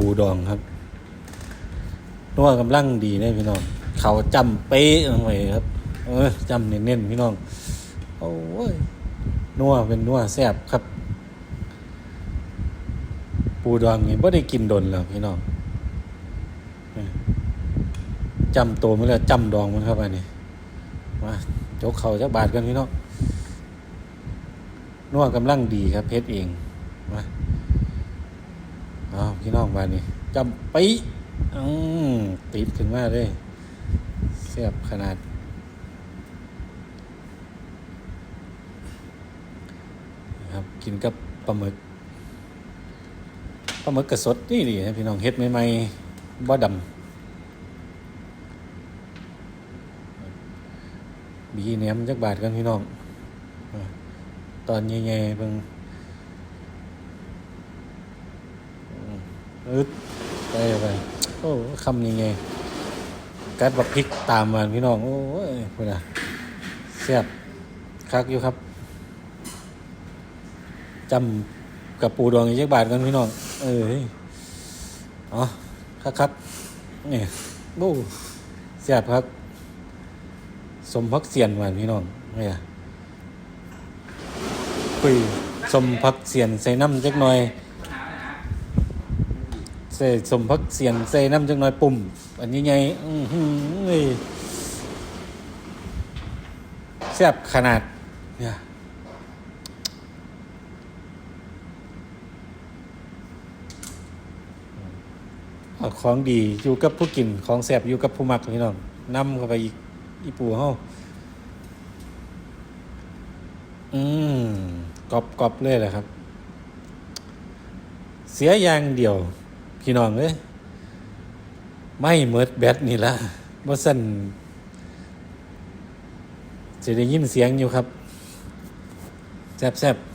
ปูดองครับนัวกำลังดีเนี่ยพี่น้อง เขาจำเป๊ะลงไปครับ เออจำเน้นๆพี่น้อง โอ้ยนัวเป็นนัวแซ่บครับ ปูดองนี่ไม่ได้กินดนแล้วพี่น้องจำตัวมันแล้วจำดองมันเข้าไปนี่มาจกเขาจักบาทกันพี่น้องนัวกำลังดีครับเพชรเองมา พี่น้องบานนี้จำปีอืมติดขึ้นมาเลยแซ่บขนาด ครับกินกับปลาหมึกปลาหมึกกระสดนี่ดีนะพี่น้องเฮ็ดใหม่ๆบ่ดำบีแหนมจักบาทกันพี่น้อง ตอนใหญ่ๆเบิ่งอืม อึดไปไปโอ้คำยังไงกัดบักพริกตามมาพี่น้อง โอ้ยพุ่นน่ะแซ่บคักอยู่ครับจำกับปูดองอีกจักบาทกันพี่น้อง เออเฮ้ยอ๋อครับครับนี่บูเสียบครับ สมพักเสียนหวานพี่น้องนี่อะคุยสมพักเสียนใส่น้ำจักหน่อย ใส่สมพักเสียนใส่น้ำจักหน่อยปุ่ม อันนี้ไงอือหือเฮ้ยแซ่บขนาดเนี่ยของดีอยู่กับผู้กินของแสบอยู่กับผู้มักพี่น้องนำเข้าไปอีกอีปูเฮาอืมกรอบกรอบเลยแหละครับ เสียอย่างเดียว พี่น้องเอ้ยไม่เมิดแบตนี่ละบ่สั่นจะได้ยินเสียงอยู่ครับแซบแซบๆ